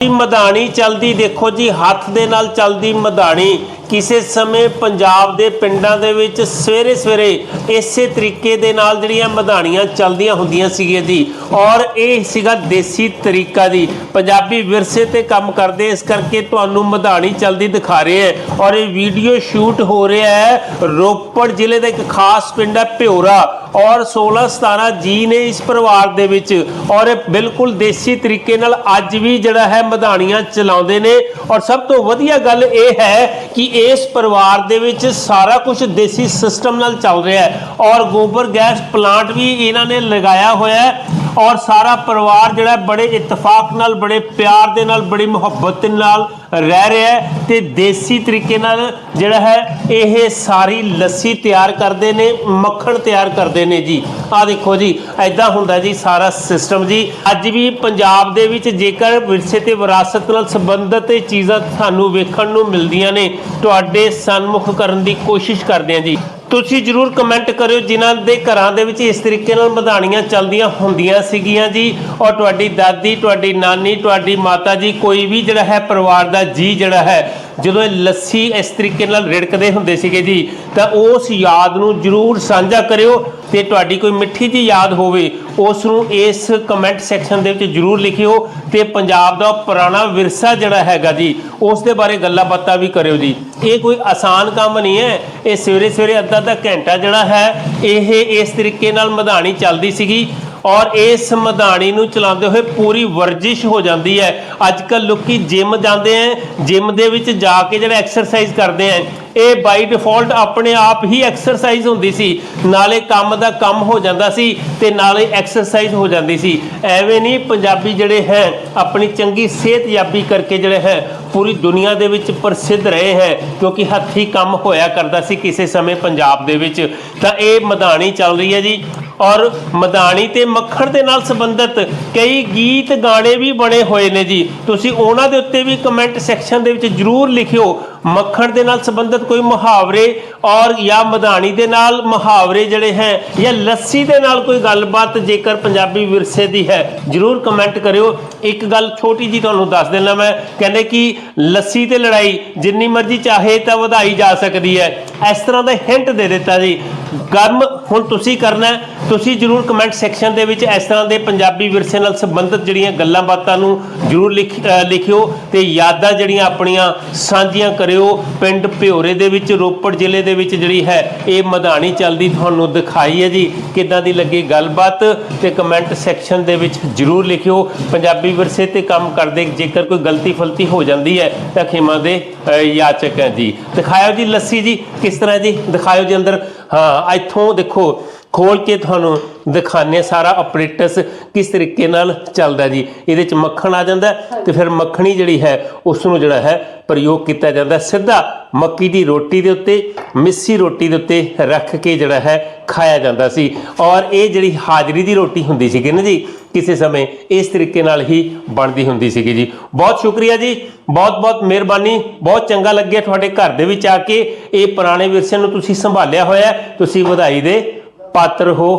ਮਧਾਣੀ ਚਲਦੀ, ਦੇਖੋ ਜੀ, ਹੱਥ ਦੇ ਨਾਲ ਚਲਦੀ ਮਧਾਣੀ। ਕਿਸੇ ਸਮੇਂ ਪੰਜਾਬ ਦੇ ਪਿੰਡਾਂ ਦੇ ਵਿੱਚ ਸਵੇਰੇ ਸਵੇਰੇ ਇਸੇ ਤਰੀਕੇ ਦੇ ਨਾਲ ਜਿਹੜੀਆਂ ਮਧਾਣੀਆਂ ਚਲਦੀਆਂ ਹੁੰਦੀਆਂ ਸੀਗੀਆਂ ਜੀ। ਔਰ ਇਹ ਸੀਗਾ ਦੇਸੀ ਤਰੀਕਾ ਦੀ ਪੰਜਾਬੀ ਵਿਰਸੇ ਤੇ ਕੰਮ ਕਰਦੇ, ਇਸ ਕਰਕੇ ਤੁਹਾਨੂੰ ਮਧਾਣੀ ਚਲਦੀ ਦਿਖਾ ਰਹੇ ਹੈ। ਔਰ ਇਹ ਵੀਡੀਓ ਸ਼ੂਟ ਹੋ ਰਿਹਾ ਹੈ ਰੋਪੜ ਜ਼ਿਲ੍ਹੇ ਦਾ ਇੱਕ ਖਾਸ ਪਿੰਡ ਹੈ ਭਿਓਰਾ। ਔਰ 16 17 ਜੀ ਨੇ ਇਸ ਪਰਿਵਾਰ ਦੇ ਵਿੱਚ ਔਰ ਇਹ ਬਿਲਕੁਲ ਦੇਸੀ ਤਰੀਕੇ ਨਾਲ ਅੱਜ ਵੀ ਜਿਹੜਾ ਹੈ ਮਧਾਣੀਆਂ ਚਲਾਉਂਦੇ ਨੇ। ਔਰ ਸਭ ਤੋਂ ਵਧੀਆ ਗੱਲ ਇਹ ਹੈ ਕਿ ਇਸ ਪਰਿਵਾਰ ਦੇ ਵਿੱਚ ਸਾਰਾ ਕੁਝ ਦੇਸੀ ਸਿਸਟਮ ਨਾਲ ਚੱਲ ਰਿਹਾ ਹੈ। ਔਰ ਗੋਬਰ ਗੈਸ ਪਲਾਂਟ ਵੀ ਇਹਨਾਂ ਨੇ ਲਗਾਇਆ ਹੋਇਆ ਹੈ। ਔਰ ਸਾਰਾ ਪਰਿਵਾਰ ਜਿਹੜਾ ਬੜੇ ਇਤਫਾਕ ਨਾਲ, ਬੜੇ ਪਿਆਰ ਦੇ ਨਾਲ, ਬੜੀ ਮੁਹੱਬਤ ਨਾਲ ਰਹਿ ਰਿਹਾ ਹੈ ਤੇ ਦੇਸੀ ਤਰੀਕੇ ਨਾਲ ਜਿਹੜਾ ਹੈ ਇਹ ਸਾਰੀ ਲੱਸੀ ਤਿਆਰ ਕਰਦੇ ਨੇ, ਮੱਖਣ ਤਿਆਰ ਕਰਦੇ ਨੇ ਜੀ। ਆ ਦੇਖੋ ਜੀ ਐਦਾਂ ਹੁੰਦਾ ਜੀ ਸਾਰਾ ਸਿਸਟਮ ਜੀ। ਅੱਜ ਵੀ ਪੰਜਾਬ ਦੇ ਵਿੱਚ ਜੇਕਰ ਵਿਰਸੇ ਤੇ ਵਿਰਾਸਤ ਨਾਲ ਸੰਬੰਧਿਤ ਇਹ ਚੀਜ਼ਾਂ ਤੁਹਾਨੂੰ ਵੇਖਣ ਨੂੰ ਮਿਲਦੀਆਂ ਨੇ, ਤੁਹਾਡੇ ਸਨਮੁਖ ਕਰਨ ਦੀ ਕੋਸ਼ਿਸ਼ ਕਰਦੇ ਹਾਂ ਜੀ। ਤੁਸੀਂ ਜਰੂਰ ਕਮੈਂਟ ਕਰਿਓ, ਜਿਨ੍ਹਾਂ ਦੇ ਘਰਾਂ ਦੇ ਵਿੱਚ ਇਸ ਤਰੀਕੇ ਨਾਲ ਮਧਾਣੀਆਂ ਚੱਲਦੀਆਂ ਹੁੰਦੀਆਂ ਸੀਗੀਆਂ ਜੀ। ਔਰ ਤੁਹਾਡੀ ਦਾਦੀ, ਤੁਹਾਡੀ ਨਾਨੀ, ਤੁਹਾਡੀ ਮਾਤਾ ਜੀ, ਕੋਈ ਵੀ ਜਿਹੜਾ ਹੈ, ਪਰਿਵਾਰ ਦਾ ਜੀ ਜਿਹੜਾ ਹੈ ਜਦੋਂ ਇਹ ਲੱਸੀ ਇਸ ਤਰੀਕੇ ਨਾਲ ਰਿੜਕਦੇ ਹੁੰਦੇ ਸੀਗੇ ਜੀ, ਤਾਂ ਉਸ ਯਾਦ ਨੂੰ ਜਰੂਰ ਸਾਂਝਾ ਕਰਿਓ ਤੇ ਤੁਹਾਡੀ ਕੋਈ ਮਿੱਠੀ ਜੀ ਯਾਦ ਹੋਵੇ, ਉਸ ਨੂੰ ਇਸ ਕਮੈਂਟ ਸੈਕਸ਼ਨ ਦੇ ਵਿੱਚ ਜਰੂਰ ਲਿਖਿਓ ਤੇ ਪੰਜਾਬ ਦਾ ਪੁਰਾਣਾ ਵਿਰਸਾ ਜਿਹੜਾ ਹੈਗਾ ਜੀ, ਉਸ ਦੇ ਬਾਰੇ ਗੱਲਾਂ ਬਾਤਾਂ ਵੀ ਕਰਿਓ ਜੀ। ਇਹ ਕੋਈ ਆਸਾਨ ਕੰਮ ਨਹੀਂ ਹੈ, ਇਹ ਸਵੇਰੇ ਸਵੇਰੇ ਅੱਧਾ ਅੱਧਾ ਘੰਟਾ ਜਿਹੜਾ ਹੈ, ਇਹ ਇਸ ਤਰੀਕੇ ਨਾਲ ਮਧਾਣੀ ਚੱਲਦੀ ਸੀਗੀ। ਔਰ ਇਸ ਮਧਾਣੀ ਨੂੰ ਚਲਾਉਂਦੇ ਹੋਏ ਪੂਰੀ ਵਰਜਿਸ਼ ਹੋ ਜਾਂਦੀ ਹੈ। ਅੱਜ ਕੱਲ ਲੋਕੀ ਜਿਮ ਜਾਂਦੇ ਆ ਜਿਮ ਦੇ ਵਿੱਚ ਜਾ ਕੇ ਜਿਹੜਾ ਐਕਸਰਸਾਈਜ਼ ਕਰਦੇ ਆ ਇਹ ਬਾਈ ਡਿਫਾਲਟ ਆਪਣੇ ਆਪ ਹੀ ਐਕਸਰਸਾਈਜ਼ ਹੁੰਦੀ ਸੀ। ਨਾਲੇ ਕੰਮ ਦਾ ਕੰਮ ਹੋ ਜਾਂਦਾ ਸੀ ਤੇ ਨਾਲੇ ਐਕਸਰਸਾਈਜ਼ ਹੋ ਜਾਂਦੀ ਸੀ। ਐਵੇਂ ਨਹੀਂ ਪੰਜਾਬੀ ਜਿਹੜੇ ਹੈ, ਆਪਣੀ ਚੰਗੀ ਸਿਹਤਯਾਬੀ ਕਰਕੇ ਜਿਹੜੇ ਹੈ, ਪੂਰੀ ਦੁਨੀਆ ਦੇ ਵਿੱਚ ਪ੍ਰਸਿੱਧ ਰਹੇ ਹੈ, ਕਿਉਂਕਿ ਹੱਥੀ ਕੰਮ ਹੋਇਆ ਕਰਦਾ ਸੀ ਕਿਸੇ ਸਮੇਂ ਪੰਜਾਬ ਦੇ ਵਿੱਚ। ਤਾਂ ਇਹ ਮਧਾਣੀ ਚੱਲ ਰਹੀ ਹੈ ਜੀ। ਔਰ ਮਧਾਣੀ ਤੇ ਮੱਖਣ ਦੇ ਨਾਲ ਸੰਬੰਧਿਤ ਕਈ ਗੀਤ ਗਾਣੇ ਵੀ ਬਣੇ ਹੋਏ ਨੇ ਜੀ। ਤੁਸੀਂ ਉਹਨਾਂ ਦੇ ਉੱਤੇ ਵੀ ਕਮੈਂਟ ਸੈਕਸ਼ਨ ਦੇ ਵਿੱਚ ਜਰੂਰ ਲਿਖਿਓ। ਮੱਖਣ ਦੇ ਨਾਲ ਸੰਬੰਧਿਤ ਕੋਈ ਮੁਹਾਵਰੇ ਔਰ ਜਾਂ ਮਧਾਣੀ ਦੇ ਨਾਲ ਮੁਹਾਵਰੇ ਜਿਹੜੇ ਹੈ ਜਾਂ ਲੱਸੀ ਦੇ ਨਾਲ ਕੋਈ ਗੱਲਬਾਤ ਜੇਕਰ ਪੰਜਾਬੀ ਵਿਰਸੇ ਦੀ ਹੈ, ਜਰੂਰ ਕਮੈਂਟ ਕਰਿਓ। ਇੱਕ ਗੱਲ ਛੋਟੀ ਜੀ ਤੁਹਾਨੂੰ ਦੱਸ ਦੇਣਾ ਮੈਂ, ਕਹਿੰਦੇ ਕਿ ਲੱਸੀ ਤੇ ਲੜਾਈ ਜਿੰਨੀ ਮਰਜ਼ੀ ਚਾਹੇ ਤਾਂ ਵਧਾਈ ਜਾ ਸਕਦੀ ਹੈ। ਇਸ ਤਰ੍ਹਾਂ ਦਾ ਹਿੰਟ ਦੇ ਦਿੱਤਾ ਜੀ। ਕੰਮ ਹੁਣ ਤੁਸੀਂ ਕਰਨਾ ਤੁਸੀਂ ਜਰੂਰ ਕਮੈਂਟ ਸੈਕਸ਼ਨ ਦੇ ਵਿੱਚ ਇਸ ਤਰ੍ਹਾਂ ਦੇ ਪੰਜਾਬੀ ਵਿਰਸੇ ਨਾਲ ਸੰਬੰਧਿਤ ਜਿਹੜੀਆਂ ਗੱਲਾਂ ਬਾਤਾਂ ਨੂੰ ਜਰੂਰ ਲਿਖ ਲਿਖਿਓ ਤੇ ਯਾਦਾਂ ਜਿਹੜੀਆਂ ਆਪਣੀਆਂ ਸਾਂਝੀਆਂ ਕਰਿਓ। ਪਿੰਡ ਭਿਓਰੇ ਦੇ ਵਿੱਚ, ਰੋਪੜ ਜ਼ਿਲ੍ਹੇ ਦੇ ਵਿੱਚ ਜਿਹੜੀ ਹੈ, ਇਹ ਮਧਾਣੀ ਚੱਲਦੀ ਤੁਹਾਨੂੰ ਦਿਖਾਈ ਹੈ ਜੀ। ਕਿੱਦਾਂ ਦੀ ਲੱਗੀ ਗੱਲਬਾਤ ਤੇ ਕਮੈਂਟ ਸੈਕਸ਼ਨ ਦੇ ਵਿੱਚ ਜਰੂਰ ਲਿਖਿਓ। ਪੰਜਾਬੀ ਵਿਰਸੇ ਤੇ ਕੰਮ ਕਰਦੇ, ਜੇਕਰ ਕੋਈ ਗਲਤੀ ਫਲਤੀ ਹੋ ਜਾਂਦੀ ਹੈ, ਤਾਂ ਖਿਮਾ ਦੇ ਯਾਚਕ ਹੈ ਜੀ। ਦਿਖਾਇਓ ਜੀ ਲੱਸੀ ਜੀ, ਕਿਸ ਤਰ੍ਹਾਂ ਜੀ? ਦਿਖਾਇਓ ਜੀ ਅੰਦਰ। ਹਾਂ, ਇੱਥੋਂ ਦੇਖੋ। ਖੋਲ ਕੇ ਤੁਹਾਨੂੰ ਦਿਖਾਣੇ ਸਾਰਾ ਆਪਰੇਟਸ ਕਿਸ ਤਰੀਕੇ ਨਾਲ ਚੱਲਦਾ ਜੀ। ਇਹਦੇ ਚ ਮੱਖਣ ਆ ਜਾਂਦਾ ਹੈ ਤੇ ਫਿਰ ਮੱਖਣੀ ਜਿਹੜੀ ਹੈ ਉਸ ਨੂੰ ਜਿਹੜਾ ਹੈ ਪ੍ਰਯੋਗ ਕੀਤਾ ਜਾਂਦਾ ਸਿੱਧਾ ਮੱਕੀ ਦੀ ਰੋਟੀ ਦੇ ਉੱਤੇ, ਮਿੱਸੀ ਰੋਟੀ ਦੇ ਉੱਤੇ ਰੱਖ ਕੇ ਜਿਹੜਾ ਹੈ ਖਾਇਆ ਜਾਂਦਾ ਸੀ। ਔਰ ਇਹ ਜਿਹੜੀ ਹਾਜ਼ਰੀ ਦੀ ਰੋਟੀ ਹੁੰਦੀ ਸੀਗੀ ਨਾ ਜੀ, ਕਿਸੇ ਸਮੇਂ ਇਸ ਤਰੀਕੇ ਨਾਲ ਹੀ ਬਣਦੀ ਹੁੰਦੀ ਸੀਗੀ ਜੀ। ਬਹੁਤ ਸ਼ੁਕਰੀਆ ਜੀ ਬਹੁਤ ਬਹੁਤ ਮਿਹਰਬਾਨੀ, ਬਹੁਤ ਚੰਗਾ ਲੱਗਿਆ ਤੁਹਾਡੇ ਘਰ ਦੇ ਵਿੱਚ ਆ ਕੇ। ਇਹ ਪੁਰਾਣੇ ਵਿਰਸੇ ਨੂੰ ਤੁਸੀਂ ਸੰਭਾਲਿਆ ਹੋਇਆ ਤੁਸੀਂ ਵਧਾਈ ਦੇ ਪਾਤਰ ਹੋ